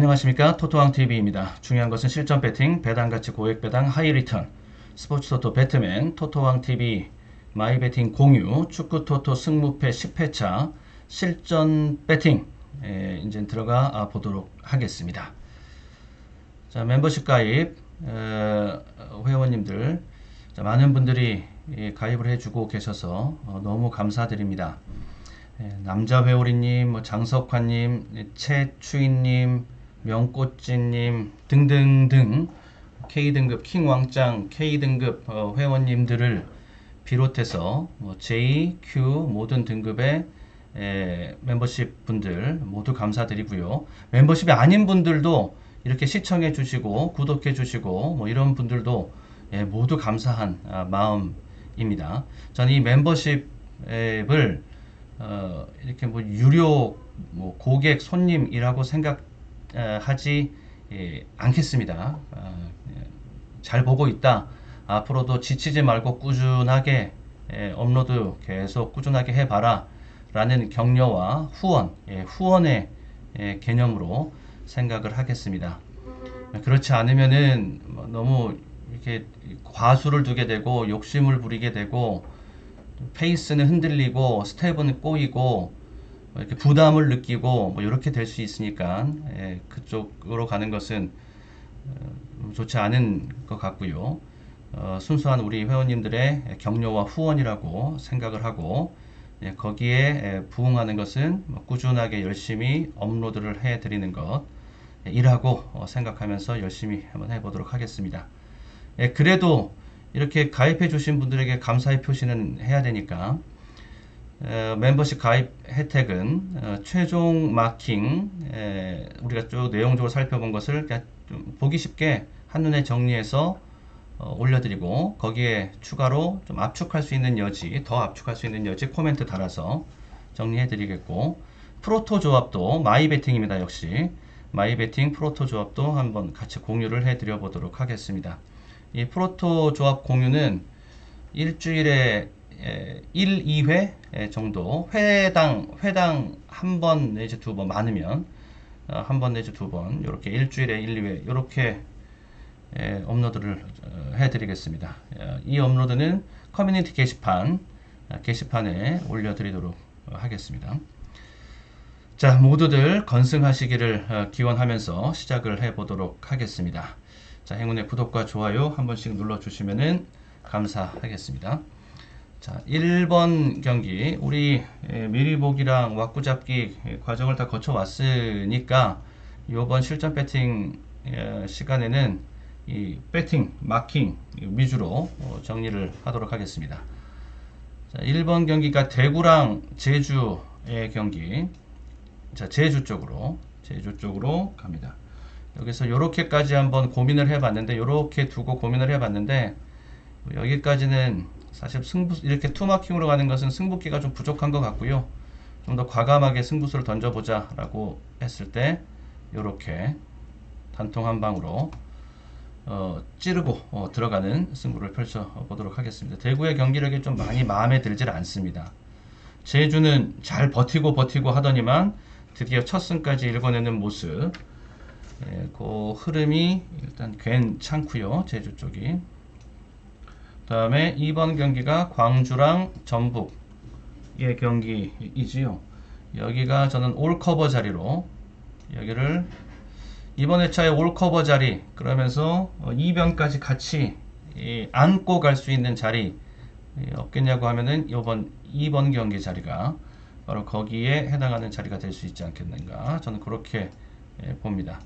안녕하십니까 토토왕TV입니다. 중요한 것은 실전 배팅, 배당가치 고액 배당, 하이 리턴, 스포츠 토토 배트맨, 토토왕TV, 마이 배팅 공유, 축구 토토 승무패 10회차, 실전 배팅, 에, 이제 들어가 아, 보도록 하겠습니다. 자, 멤버십 가입, 어, 회원님들, 자, 많은 분들이 예, 가입을 해주고 계셔서 어, 너무 감사드립니다. 예, 남자 회오리님, 뭐 장석환님, 예, 최추인님, 명꽃진님 등등등 K등급 킹왕짱 K등급 어, 회원님들을 비롯해서 뭐 J, Q 모든 등급의 에, 멤버십 분들 모두 감사드리고요. 멤버십이 아닌 분들도 이렇게 시청해 주시고 구독해 주시고 뭐 이런 분들도 예, 모두 감사한 아, 마음입니다. 저는 이 멤버십을 어, 이렇게 뭐 유료 뭐 고객 손님이라고 생각 하지 예, 않겠습니다. 어, 예, 잘 보고 있다. 앞으로도 지치지 말고 꾸준하게 예, 업로드 계속 꾸준하게 해봐라. 라는 격려와 후원, 예, 후원의 예, 개념으로 생각을 하겠습니다. 그렇지 않으면은 뭐 너무 이렇게 과수를 두게 되고 욕심을 부리게 되고 페이스는 흔들리고 스텝은 꼬이고 뭐 이렇게 부담을 느끼고 뭐 이렇게 될 수 있으니까 예, 그쪽으로 가는 것은 어, 좋지 않은 것 같고요. 어, 순수한 우리 회원님들의 격려와 후원이라고 생각을 하고 예, 거기에 예, 부응하는 것은 뭐 꾸준하게 열심히 업로드를 해드리는 것 예, 이라고 어, 생각하면서 열심히 한번 해보도록 하겠습니다. 예, 그래도 이렇게 가입해 주신 분들에게 감사의 표시는 해야 되니까 어, 멤버십 가입 혜택은 어, 최종 마킹 에, 우리가 쭉 내용적으로 살펴본 것을 좀 보기 쉽게 한눈에 정리해서 어, 올려드리고 거기에 추가로 좀 압축할 수 있는 여지 더 압축할 수 있는 여지 코멘트 달아서 정리해 드리겠고 프로토 조합도 마이베팅입니다 역시. 마이베팅 프로토 조합도 한번 같이 공유를 해 드려 보도록 하겠습니다. 이 프로토 조합 공유는 일주일에 1, 2회 정도 회당 회당 한 번 내지 두 번 많으면 어, 한번 내지 두 번 이렇게 일주일에 1, 2회 이렇게 업로드를 어, 해드리겠습니다. 어, 이 업로드는 커뮤니티 게시판 게시판에 올려드리도록 하겠습니다. 자 모두들 건승하시기를 기원하면서 시작을 해보도록 하겠습니다. 자 행운의 구독과 좋아요 한 번씩 눌러주시면 감사하겠습니다. 자, 1번 경기 우리 미리 보기랑 왁구 잡기 과정을 다 거쳐 왔으니까 이번 실전 배팅 시간에는 이 배팅, 마킹 위주로 어, 정리를 하도록 하겠습니다. 자, 1번 경기가 대구랑 제주의 경기. 자, 제주 쪽으로 제주 쪽으로 갑니다. 여기서 이렇게까지 한번 고민을 해봤는데 이렇게 두고 고민을 해봤는데 여기까지는 사실 승부 이렇게 투마킹으로 가는 것은 승부기가 좀 부족한 것 같고요. 좀 더 과감하게 승부수를 던져보자 라고 했을 때 이렇게 단통 한 방으로 어, 찌르고 어, 들어가는 승부를 펼쳐 보도록 하겠습니다. 대구의 경기력이 좀 많이 마음에 들질 않습니다. 제주는 잘 버티고 버티고 하더니만 드디어 첫 승까지 읽어내는 모습. 예, 그 흐름이 일단 괜찮고요. 제주 쪽이. 다음에 2번 경기가 광주랑 전북의 경기이지요. 여기가 저는 올 커버 자리로 여기를 이번 회차의 올 커버 자리 그러면서 2변까지 같이 안고 갈 수 있는 자리 없겠냐고 하면은 이번 2번 경기 자리가 바로 거기에 해당하는 자리가 될 수 있지 않겠는가 저는 그렇게 봅니다.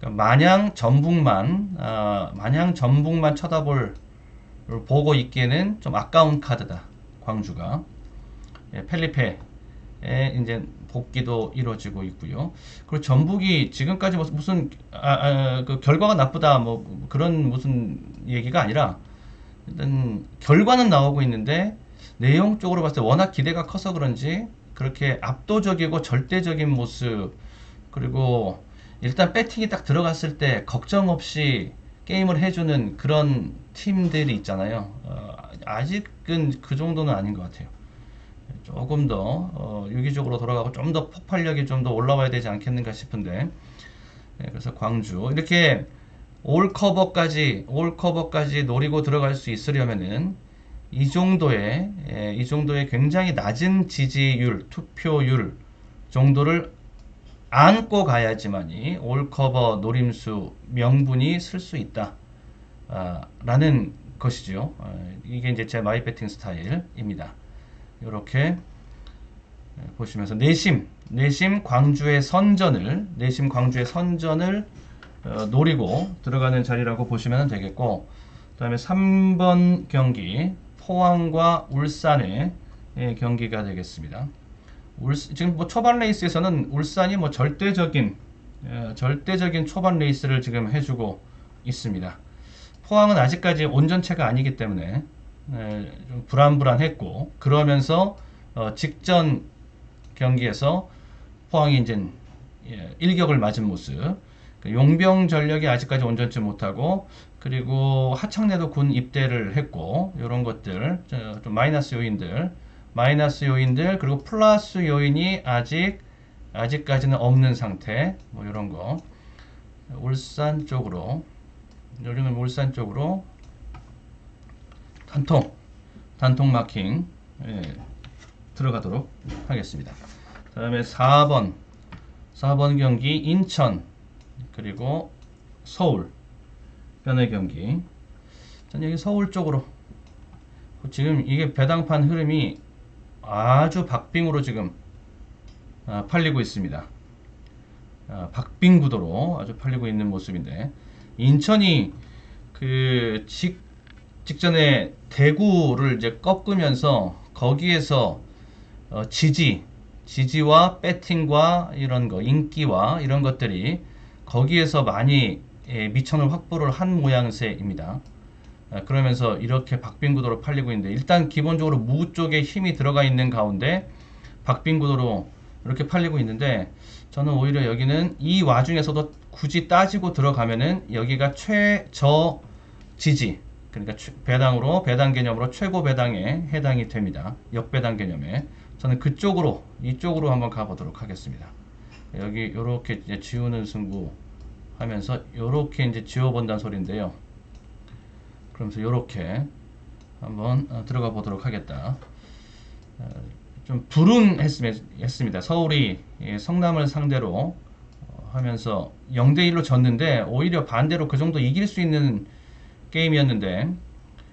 그러니까 마냥 전북만 어, 마냥 전북만 쳐다볼 보고 있기에는 좀 아까운 카드다. 광주가. 예, 펠리페에 이제 복귀도 이루어지고 있고요. 그리고 전북이 지금까지 무슨 아, 아, 그 결과가 나쁘다 뭐 그런 무슨 얘기가 아니라 일단 결과는 나오고 있는데 내용적으로 봤을 때 워낙 기대가 커서 그런지 그렇게 압도적이고 절대적인 모습 그리고 일단 배팅이 딱 들어갔을 때 걱정 없이 게임을 해주는 그런 팀들이 있잖아요. 어, 아직은 그 정도는 아닌 것 같아요. 조금 더 어, 유기적으로 돌아가고 좀 더 폭발력이 좀 더 올라와야 되지 않겠는가 싶은데 네, 그래서 광주 이렇게 올 커버까지 올 커버까지 노리고 들어갈 수 있으려면은 이 정도의 예, 이 정도의 굉장히 낮은 지지율 투표율 정도를 안고 가야지만이 올 커버 노림수 명분이 쓸 수 있다. 아, 라는 것이죠. 어, 이게 이제 제 마이 배팅 스타일입니다. 이렇게 보시면서 내심 내심 광주의 선전을 내심 광주의 선전을 어, 노리고 들어가는 자리라고 보시면 되겠고 그 다음에 3번 경기 포항과 울산의 예, 경기가 되겠습니다. 울, 지금 뭐 초반 레이스에서는 울산이 뭐 절대적인 예, 절대적인 초반 레이스를 지금 해주고 있습니다. 포항은 아직까지 온전체가 아니기 때문에 예, 좀 불안불안했고 그러면서 어, 직전 경기에서 포항이 이제 예, 일격을 맞은 모습. 그 용병 전력이 아직까지 온전치 못하고 그리고 하창래도 군 입대를 했고 이런 것들 저, 좀 마이너스 요인들 마이너스 요인들 그리고 플러스 요인이 아직 아직까지는 없는 상태. 뭐 이런 거. 울산 쪽으로. 여기는 울산 쪽으로. 단통. 단통 마킹. 예, 들어가도록 하겠습니다. 다음에 4번. 4번 경기 인천 그리고 서울. 변의 경기. 전 여기 서울 쪽으로. 지금 이게 배당판 흐름이 아주 박빙으로 지금 아, 팔리고 있습니다. 아, 박빙 구도로 아주 팔리고 있는 모습인데 인천이 그 직, 직전에 대구를 이제 꺾으면서 거기에서 어, 지지 지지와 배팅과 이런 거 인기와 이런 것들이 거기에서 많이 예, 미천을 확보를 한 모양새입니다. 아, 그러면서 이렇게 박빙 구도로 팔리고 있는데 일단 기본적으로 무 쪽에 힘이 들어가 있는 가운데 박빙 구도로 이렇게 팔리고 있는데 저는 오히려 여기는 이 와중에서도 굳이 따지고 들어가면은 여기가 최저 지지 그러니까 최- 배당으로 배당 개념으로 최고 배당에 해당이 됩니다. 역배당 개념에 저는 그쪽으로 이쪽으로 한번 가보도록 하겠습니다. 여기 이렇게 지우는 승부 하면서 이렇게 이제 지워본다는 소리인데요. 그러면서 이렇게 한번 어, 들어가 보도록 하겠다. 어, 좀 불운했습니다. 서울이 예, 성남을 상대로 어, 하면서 0대 1로 졌는데 오히려 반대로 그 정도 이길 수 있는 게임이었는데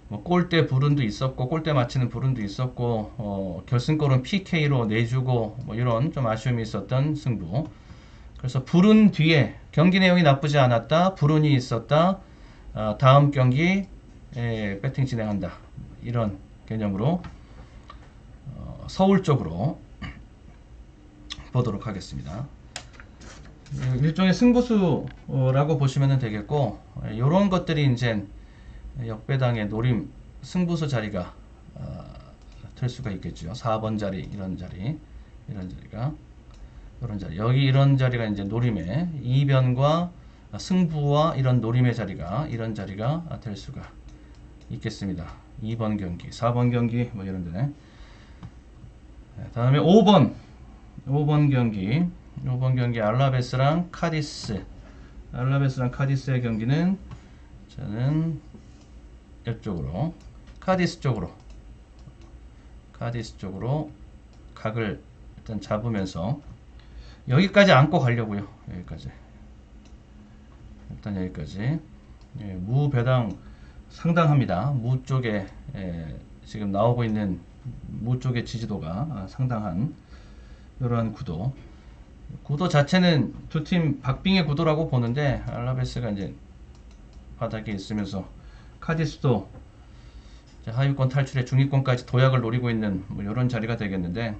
뭐 골대 불운도 있었고 골대 맞히는 불운도 있었고 어, 결승골은 PK로 내주고 뭐 이런 좀 아쉬움이 있었던 승부. 그래서 불운 뒤에 경기 내용이 나쁘지 않았다. 불운이 있었다. 어, 다음 경기 에, 배팅 진행한다. 이런 개념으로 어, 서울 쪽으로 보도록 하겠습니다. 예, 일종의 승부수라고 보시면 되겠고 이런 것들이 이제 역배당의 노림 승부수 자리가 어, 될 수가 있겠죠. 4번 자리 이런 자리 이런 자리가 이런 자리 여기 이런 자리가 이제 노림의 이변과 승부와 이런 노림의 자리가 이런 자리가 될 수가 있겠습니다. 2번 경기, 4번 경기 뭐 이런 데. 네, 다음에 5번 5번 경기 5번 경기 알라베스랑 카디스 알라베스랑 카디스의 경기는 저는 이쪽으로 카디스 쪽으로 카디스 쪽으로 각을 일단 잡으면서 여기까지 안고 가려고요. 여기까지 일단 여기까지 예, 무 배당 상당합니다. 무 쪽에 예, 지금 나오고 있는 무 쪽의 지지도가 아, 상당한 이러한 구도. 구도 자체는 두 팀 박빙의 구도라고 보는데 알라베스가 이제 바닥에 있으면서 카디스도 하위권 탈출에 중위권까지 도약을 노리고 있는 뭐 이런 자리가 되겠는데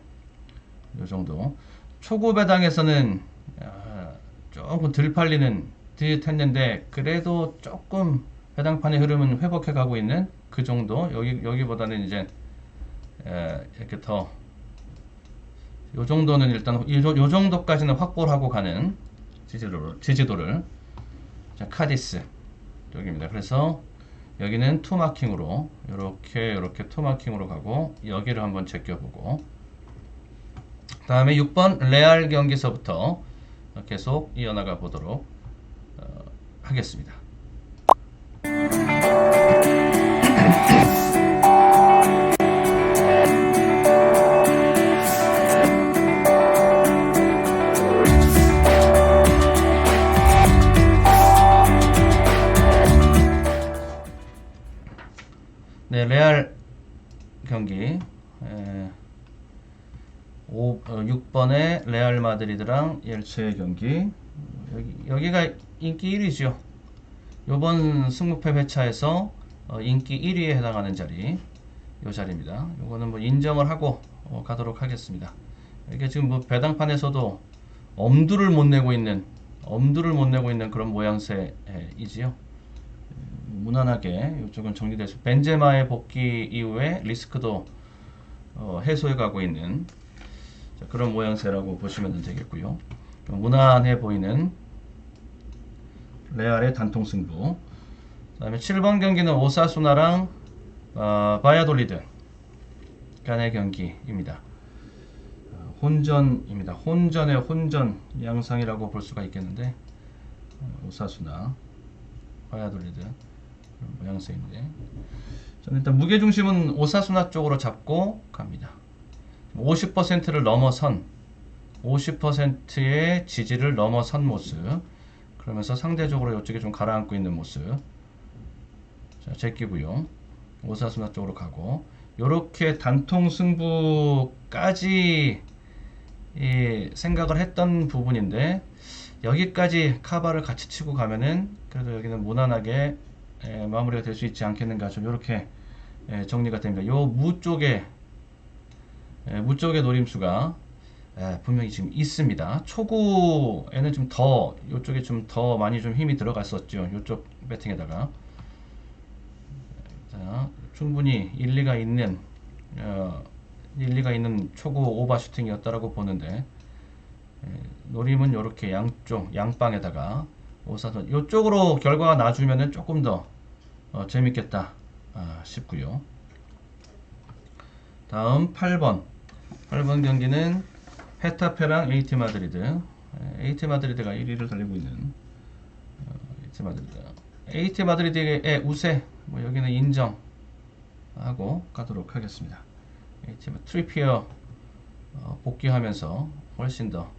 이 정도. 초고 배당에서는 아, 조금 덜 팔리는 듯 했는데 그래도 조금 배당판의 흐름은 회복해 가고 있는 그 정도 여기 여기보다는 이제 에, 이렇게 더 요 정도는 일단 이, 요, 요 정도까지는 확보를 하고 가는 지지도를 지지도를 자 카디스 여기입니다. 그래서 여기는 투 마킹으로 이렇게 이렇게 투 마킹으로 가고 여기를 한번 제껴보고 다음에 6번 레알 경기서부터 계속 이어나가 보도록 하겠습니다. 레알 경기. 에, 5, 어, 6번의 레알 마드리드랑 옐체의 경기. 여기, 여기 가 인기 1위죠. 요번 승무패 회차에서 어, 인기 1위에 해당하는 자리. 요 자리입니다. 요거는 뭐 인정을 하고 어, 가도록 하겠습니다. 이게 지금 뭐 배당판에서도 엄두를 못 내고 있는 엄두를 못 내고 있는 그런 모양새이지요. 무난하게 이쪽은 정리돼서 벤제마의 복귀 이후에 리스크도 어, 해소해 가고 있는 자, 그런 모양새라고 보시면 되겠고요. 무난해 보이는 레알의 단통 승부. 그다음에 7번 경기는 오사수나랑 어, 바야돌리드 간의 경기입니다. 어, 혼전입니다. 혼전의 혼전 양상이라고 볼 수가 있겠는데 어, 오사수나 바야돌리드 모양새인데. 저는 일단 무게 중심은 오사수나 쪽으로 잡고 갑니다. 50%를 넘어선 50%의 지지를 넘어선 모습. 그러면서 상대적으로 이쪽에 좀 가라앉고 있는 모습. 자 제끼고요. 오사수나 쪽으로 가고. 이렇게 단통 승부까지 이 생각을 했던 부분인데 여기까지 카바를 같이 치고 가면은 그래도 여기는 무난하게 에, 마무리가 될 수 있지 않겠는가 좀 이렇게 정리가 됩니다. 요 무 쪽에 에, 무 쪽의 노림수가 에, 분명히 지금 있습니다. 초구에는 좀더 이쪽에 좀 더 많이 좀 힘이 들어갔었죠. 이쪽 배팅에다가 자, 충분히 일리가 있는 어, 일리가 있는 초구 오버 슈팅이었다라고 보는데 에, 노림은 이렇게 양쪽 양방에다가 오사선 이쪽으로 결과가 나주면은 조금 더 어, 재밌겠다. 아, 싶고요. 다음 8번. 8번 경기는 헤타페랑 에이티 마드리드. 에이티 마드리드가 1위를 달리고 있는 어, 에이티 마드리드. 에이티 마드리드의 우세 뭐 여기는 인정하고 가도록 하겠습니다. 에이티 마 트리피어 어, 복귀하면서 훨씬 더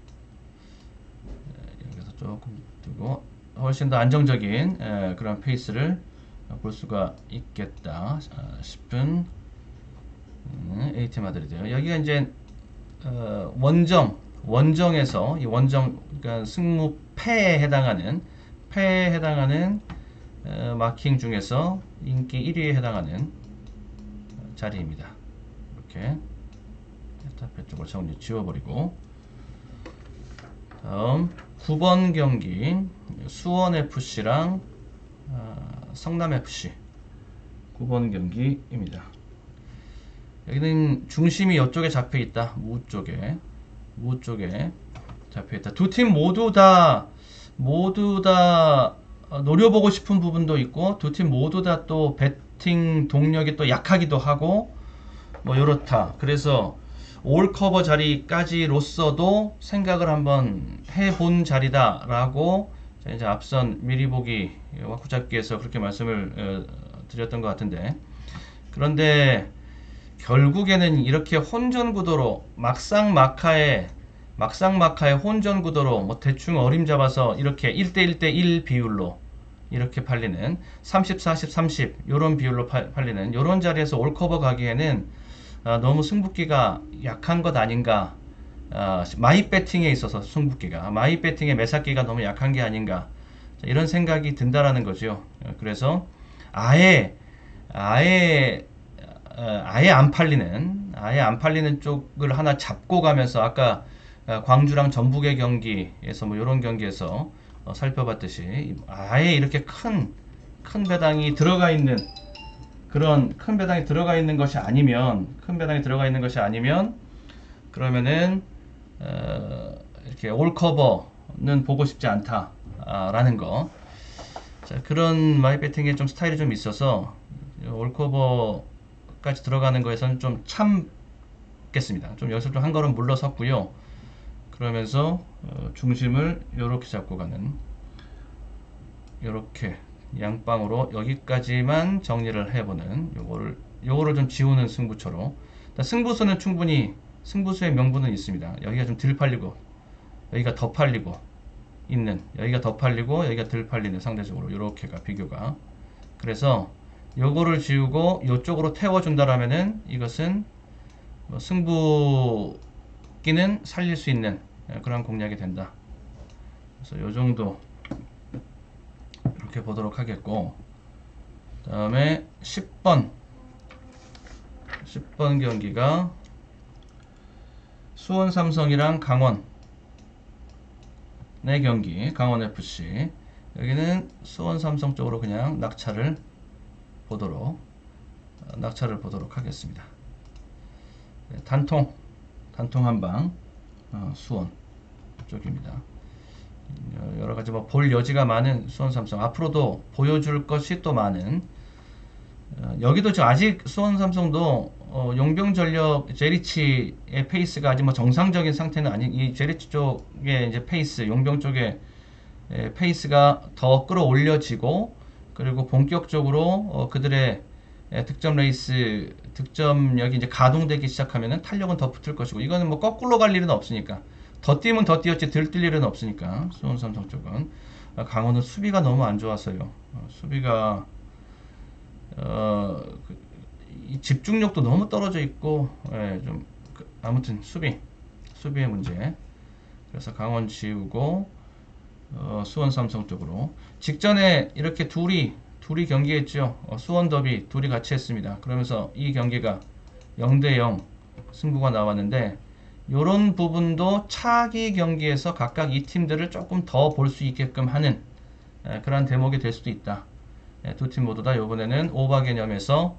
에, 여기서 조금 두고 훨씬 더 안정적인 에, 그런 페이스를 볼 수가 있겠다. 아, 싶은 음, 에이티 마드리드 여기가 이제 어, 원정 원정에서 이 원정 그러니까 승무 패에 해당하는 패에 해당하는 어, 마킹 중에서 인기 1위에 해당하는 자리입니다. 이렇게 스타패 쪽을 정리 지워버리고 다음 9번 경기 수원 FC랑 어, 성남 FC 9번 경기입니다. 여기는 중심이 이쪽에 잡혀 있다. 무 쪽에 무 쪽에 잡혀 있다. 두 팀 모두 다 모두 다 노려보고 싶은 부분도 있고 두 팀 모두 다 또 배팅 동력이 또 약하기도 하고 뭐 이렇다. 그래서 올 커버 자리까지로서도 생각을 한번 해본 자리다라고 이제 앞선 미리 보기 와쿠잡기에서 그렇게 말씀을 어, 드렸던 것 같은데. 그런데 결국에는 이렇게 혼전 구도로 막상 마카에 막상 마카의 혼전 구도로 뭐 대충 어림 잡아서 이렇게 1대 1대 1 비율로 이렇게 팔리는 30 40 30 요런 비율로 팔, 팔리는 요런 자리에서 올 커버 가기에는 아, 너무 승부기가 약한 것 아닌가. 아, 마이 배팅에 있어서 승부기가 마이 배팅의 매사기가 너무 약한 게 아닌가. 자, 이런 생각이 든다라는 거죠 그래서 아예 아예 어, 아예 안 팔리는 아예 안 팔리는 쪽을 하나 잡고 가면서 아까 어, 광주랑 전북의 경기에서 뭐 이런 경기에서 어, 살펴봤듯이 아예 이렇게 큰 큰 배당이 들어가 있는 그런 큰 배당이 들어가 있는 것이 아니면 큰 배당이 들어가 있는 것이 아니면 그러면은 어, 이렇게 올 커버는 보고 싶지 않다라는 거. 자, 그런 마이 배팅의 좀 스타일이 좀 있어서 올 커버까지 들어가는 거에서는 좀 참겠습니다. 좀 여기서 좀 한 걸음 물러섰고요. 그러면서 어, 중심을 이렇게 잡고 가는 이렇게 양방으로 여기까지만 정리를 해보는 요거를 요거를 좀 지우는 승부처로 승부수는 충분히 승부수의 명분은 있습니다. 여기가 좀 덜 팔리고 여기가 더 팔리고 있는 여기가 더 팔리고 여기가 덜 팔리는 상대적으로 이렇게가 비교가 그래서 요거를 지우고 요쪽으로 태워준다라면은 이것은 뭐 승부기는 살릴 수 있는 예, 그런 공략이 된다. 그래서 요 정도 이렇게 보도록 하겠고 다음에 10번 10번 경기가 수원 삼성이랑 강원 내 경기 강원 FC 여기는 수원 삼성 쪽으로 그냥 낙차를 보도록 어, 낙차를 보도록 하겠습니다. 네, 단통 단통 한방 어, 수원 쪽입니다. 어, 여러 가지 뭐 볼 여지가 많은 수원 삼성. 앞으로도 보여줄 것이 또 많은 어, 여기도 지금 아직 수원 삼성도 어, 용병 전력 제리치의 페이스가 아직 뭐 정상적인 상태는 아니 이 제리치 쪽의 이제 페이스 용병 쪽의 에, 페이스가 더 끌어올려지고 그리고 본격적으로 어, 그들의 에, 득점 레이스 득점력이 이제 가동되기 시작하면은 탄력은 더 붙을 것이고 이거는 뭐 거꾸로 갈 일은 없으니까 더 뛰면 더 뛰었지 덜 뛸 일은 없으니까 수원 삼성 쪽은 아, 강원은 수비가 너무 안 좋았어요. 어, 수비가 어, 그, 이 집중력도 너무 떨어져 있고 예, 좀 그, 아무튼 수비 수비의 문제. 그래서 강원 지우고 어, 수원 삼성 쪽으로 직전에 이렇게 둘이 둘이 경기했죠. 어, 수원 더비 둘이 같이 했습니다. 그러면서 이 경기가 0대 0 승부가 나왔는데 이런 부분도 차기 경기에서 각각 이 팀들을 조금 더 볼 수 있게끔 하는 에, 그런 대목이 될 수도 있다. 예, 두팀 모두 다 이번에는 오바 개념에서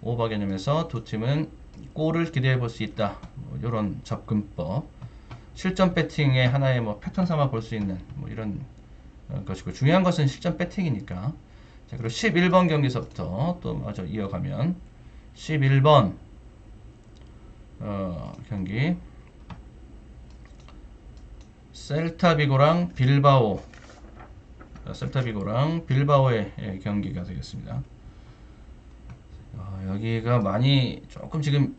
오바 개념에서 두 팀은 골을 기대해 볼 수 있다. 뭐 이런 접근법. 실전 배팅의 하나의 뭐 패턴 삼아 볼 수 있는 뭐 이런 어, 것이고 중요한 것은 실전 배팅이니까. 자, 그리고 11번 경기서부터 또 마저 이어가면 11번 어, 경기 셀타비고랑 빌바오 자, 셀타비고랑 빌바오의 예, 경기가 되겠습니다. 어, 여기가 많이 조금 지금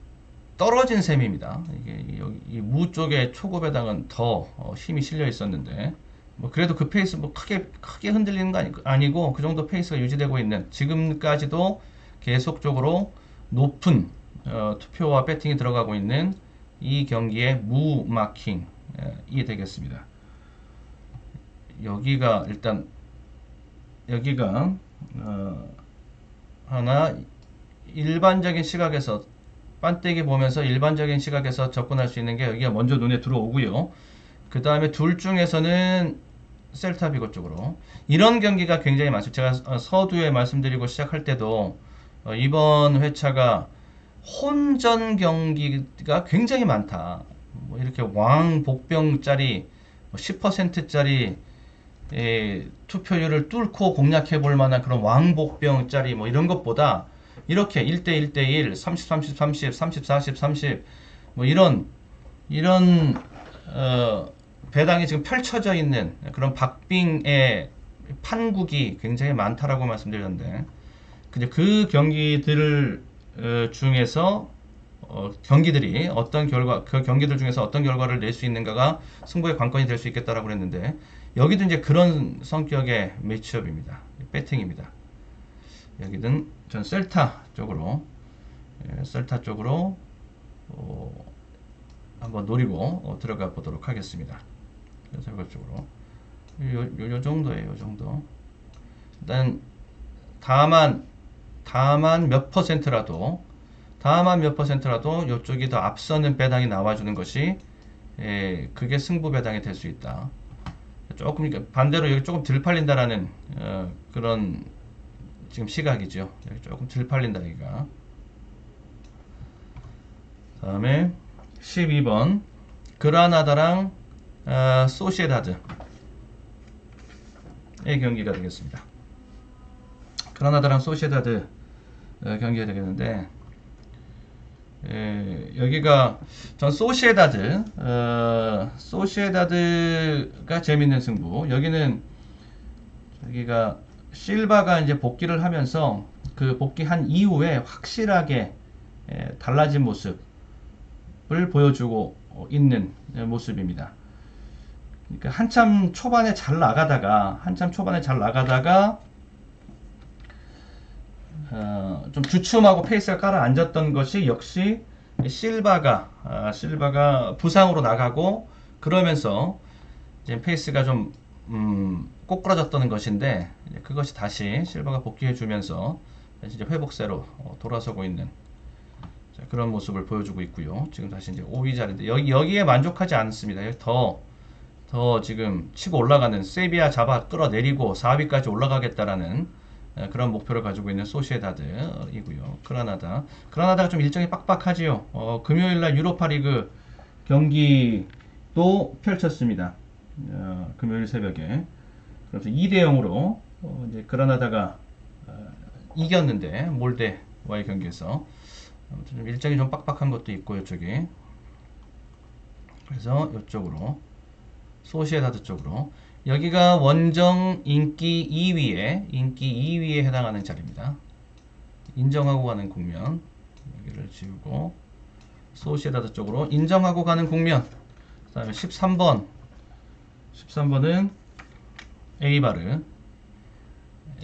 떨어진 셈입니다. 이게 이무 쪽에 초급배당은 더 어, 힘이 실려 있었는데 뭐 그래도 그 페이스 뭐 크게 크게 흔들리는 거 아니, 아니고 그 정도 페이스가 유지되고 있는 지금까지도 계속적으로 높은 어, 투표와 배팅이 들어가고 있는 이 경기의 무 마킹 이 되겠습니다. 여기가 일단 여기가 어, 하나 일반적인 시각에서 반대기 보면서 일반적인 시각에서 접근할 수 있는 게 여기가 먼저 눈에 들어오고요. 그 다음에 둘 중에서는 셀타비고 쪽으로 이런 경기가 굉장히 많죠. 제가 어, 서두에 말씀드리고 시작할 때도 어, 이번 회차가 혼전 경기가 굉장히 많다. 뭐 이렇게 왕 복병짜리 10%짜리 에, 투표율을 뚫고 공략해 볼 만한 그런 왕복병짜리 뭐 이런 것보다 이렇게 1대 1대1, 30, 30, 30, 30, 40, 30, 뭐 이런, 이런, 어, 배당이 지금 펼쳐져 있는 그런 박빙의 판국이 굉장히 많다라고 말씀드렸는데, 그 경기들 어, 중에서 어, 경기들이 어떤 결과, 그 경기들 중에서 어떤 결과를 낼 수 있는가가 승부의 관건이 될 수 있겠다라고 그랬는데, 여기도 이제 그런 성격의 매치업입니다. 배팅입니다. 여기는 전 셀타 쪽으로 예, 셀타 쪽으로 어, 한번 노리고 어, 들어가 보도록 하겠습니다. 그래서 이쪽으로 요, 요, 요 정도예요. 요 정도. 일단 다만 다만 몇 퍼센트라도 다만 몇 퍼센트라도 이쪽이 더 앞서는 배당이 나와주는 것이 예, 그게 승부 배당이 될 수 있다. 조금 반대로 여기 조금 덜 팔린다라는 어, 그런 지금 시각이죠. 여기 조금 덜 팔린다 여기가. 다음에 12번 그라나다랑 어, 소시에다드의 경기가 되겠습니다. 그라나다랑 소시에다드 어, 경기가 되겠는데 예, 여기가 전 소시에다드 어, 소시에다드가 재밌는 승부 여기는 여기가 실바가 이제 복귀를 하면서 그 복귀한 이후에 확실하게 예, 달라진 모습을 보여주고 있는 모습입니다. 그러니까 한참 초반에 잘 나가다가 한참 초반에 잘 나가다가 어, 좀 주춤하고 페이스가 깔아 앉았던 것이 역시 실바가 아, 실바가 부상으로 나가고 그러면서 이제 페이스가 좀 음, 꼬꾸라졌다는 것인데 그것이 다시 실바가 복귀해 주면서 다시 이제 회복세로 어, 돌아서고 있는 자, 그런 모습을 보여주고 있고요. 지금 다시 이제 5위 자리인데 여기 여기에 만족하지 않습니다. 여기 더, 더 지금 치고 올라가는 세비야 잡아 끌어내리고 4위까지 올라가겠다라는 에, 그런 목표를 가지고 있는 소시에다드이고요. 그라나다. 그라나다가 좀 일정이 빡빡하지요. 어, 금요일 날 유로파 리그 경기도 펼쳤습니다. 어, 금요일 새벽에. 그래서 2대 0으로 어, 이제 그라나다가 어, 이겼는데 몰데와의 경기에서 아무튼 좀 일정이 좀 빡빡한 것도 있고 이쪽이 그래서 이쪽으로 소시에다드 쪽으로 여기가 원정 인기 2위에 인기 2위에 해당하는 자리입니다. 인정하고 가는 국면. 여기를 지우고 소시에다드 쪽으로 인정하고 가는 국면. 그 다음에 13번. 13번은 에이바르.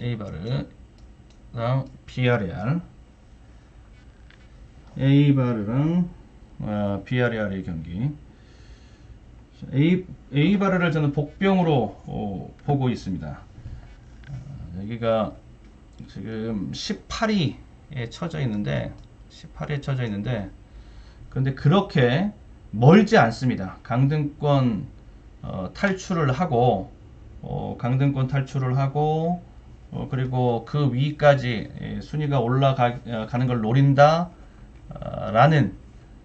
에이바르. 그다음 비아레알. 에이바르랑 아, 비아레알의 경기 에이, 에이바르를 저는 복병으로 어, 보고 있습니다. 아, 여기가 지금 18위에 쳐져 있는데 18위에 쳐져 있는데 그런데 그렇게 멀지 않습니다. 강등권 어, 탈출을 하고 어, 강등권 탈출을 하고 어, 그리고 그 위까지 예, 순위가 올라가는 걸 노린다 어, 라는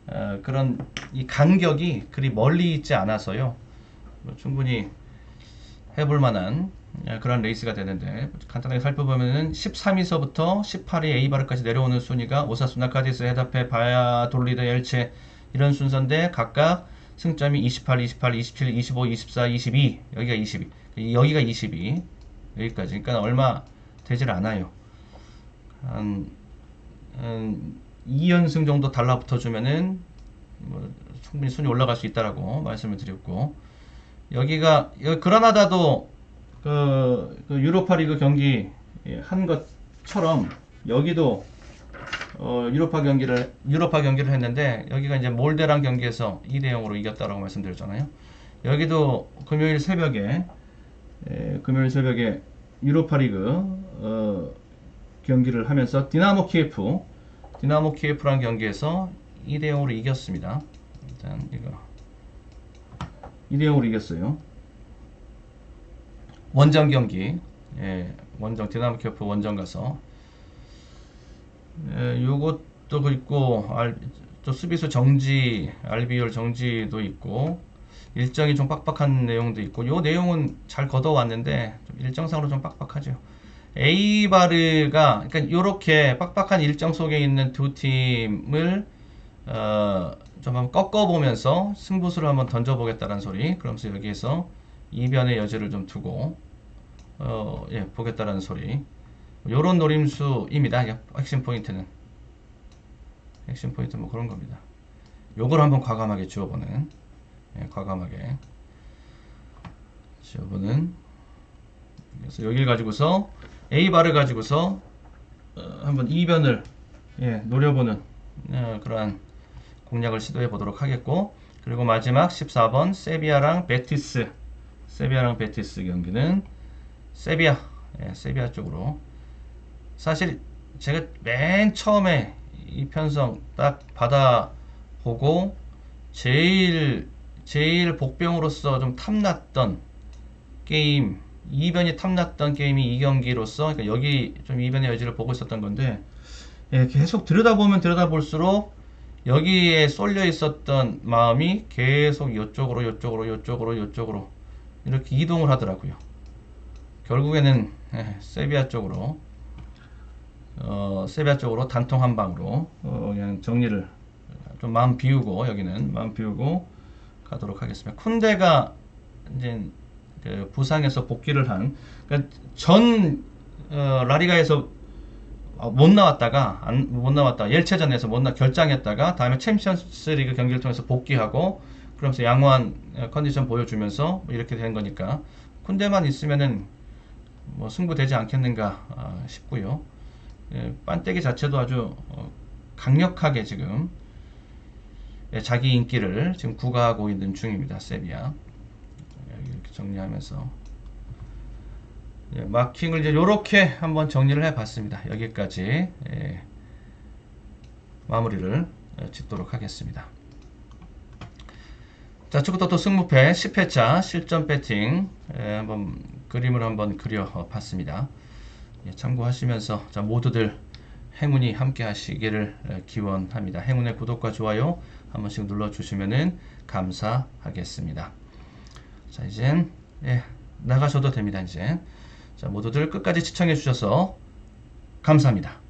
어, 그런 이 간격이 그리 멀리 있지 않아서요. 뭐 충분히 해볼 만한 예, 그런 레이스가 되는데 간단하게 살펴보면은 13위서부터 18위 에이바르까지 내려오는 순위가 오사수나 카디스 헤다페 바야 돌리드 엘체 이런 순서인데 각각 승점이 28, 28, 27, 25, 24, 22 여기가 22 여기가 22 여기까지. 그러니까 얼마 되질 않아요. 한, 한 2연승 정도 달라붙어 주면은 뭐 충분히 순위 올라갈 수 있다라고 말씀을 드렸고 여기가 여기 그라나다도 그, 그 유로파 리그 경기 한 것처럼 여기도 어, 유로파 경기를 유로파 경기를 했는데 여기가 이제 몰데랑 경기에서 2대 0으로 이겼다라고 말씀드렸잖아요. 여기도 금요일 새벽에 에, 금요일 새벽에 유로파 리그 어, 경기를 하면서 디나모 키예프 디나모 키예프란 경기에서 2대 0으로 이겼습니다. 일단 이거 2대 0으로 이겼어요. 원정 경기 예, 원정 디나모 키예프 원정 가서 예, 요것도 있고 알, 또 수비수 정지 알비올 정지도 있고 일정이 좀 빡빡한 내용도 있고 요 내용은 잘 걷어왔는데 좀 일정상으로 좀 빡빡하죠. 에이바르가 그러니까 요렇게 빡빡한 일정 속에 있는 두 팀을 어, 좀 한번 꺾어보면서 승부수를 한번 던져보겠다는 소리. 그러면서 여기에서 이변의 여지를 좀 두고 어, 예, 보겠다는 소리. 요런 노림수입니다. 예, 핵심 포인트는. 핵심 포인트 뭐 그런 겁니다. 요걸 한번 과감하게 지워보는. 예, 과감하게. 지워보는. 그래서 여기를 가지고서 A바를 가지고서 어, 한번 이변을 예, 노려보는 어, 그러한 공략을 시도해 보도록 하겠고 그리고 마지막 14번 세비야랑 베티스 세비야랑 베티스 경기는 세비야 예, 세비야 쪽으로. 사실 제가 맨 처음에 이 편성 딱 받아보고 제일 제일 복병으로서 좀 탐났던 게임 이변이 탐났던 게임이 이 경기로서 그러니까 여기 좀 이변의 여지를 보고 있었던 건데 예, 계속 들여다보면 들여다볼수록 여기에 쏠려 있었던 마음이 계속 이쪽으로 이쪽으로 이쪽으로 이쪽으로 이렇게 이동을 하더라고요. 결국에는 예, 세비야 쪽으로 어, 세비야 쪽으로 단통 한 방으로 어, 그냥 정리를 좀 마음 비우고 여기는 마음 비우고 가도록 하겠습니다. 쿤데가 이제 그 부상에서 복귀를 한, 그러니까 전 어, 라리가에서 어, 못 나왔다가 안, 못 나왔다 옐체전에서 못 나 결장했다가 다음에 챔피언스 리그 경기를 통해서 복귀하고 그러면서 양호한 어, 컨디션 보여주면서 뭐 이렇게 된 거니까 쿤데만 있으면은 뭐 승부되지 않겠는가 아, 싶고요. 예, 빤떼기 자체도 아주 어, 강력하게 지금 예, 자기 인기를 지금 구가하고 있는 중입니다. 세비야 정리하면서 예, 마킹을 이제 이렇게 한번 정리를 해 봤습니다. 여기까지 예, 마무리를 예, 짓도록 하겠습니다. 자, 축구토토 승무패 10회차 실전 배팅 예, 한번 그림을 한번 그려 봤습니다. 예, 참고하시면서 자, 모두들 행운이 함께 하시기를 예, 기원합니다. 행운의 구독과 좋아요 한 번씩 눌러 주시면 감사하겠습니다. 자, 이젠 예, 나가셔도 됩니다. 이제 자, 모두들 끝까지 시청해 주셔서 감사합니다.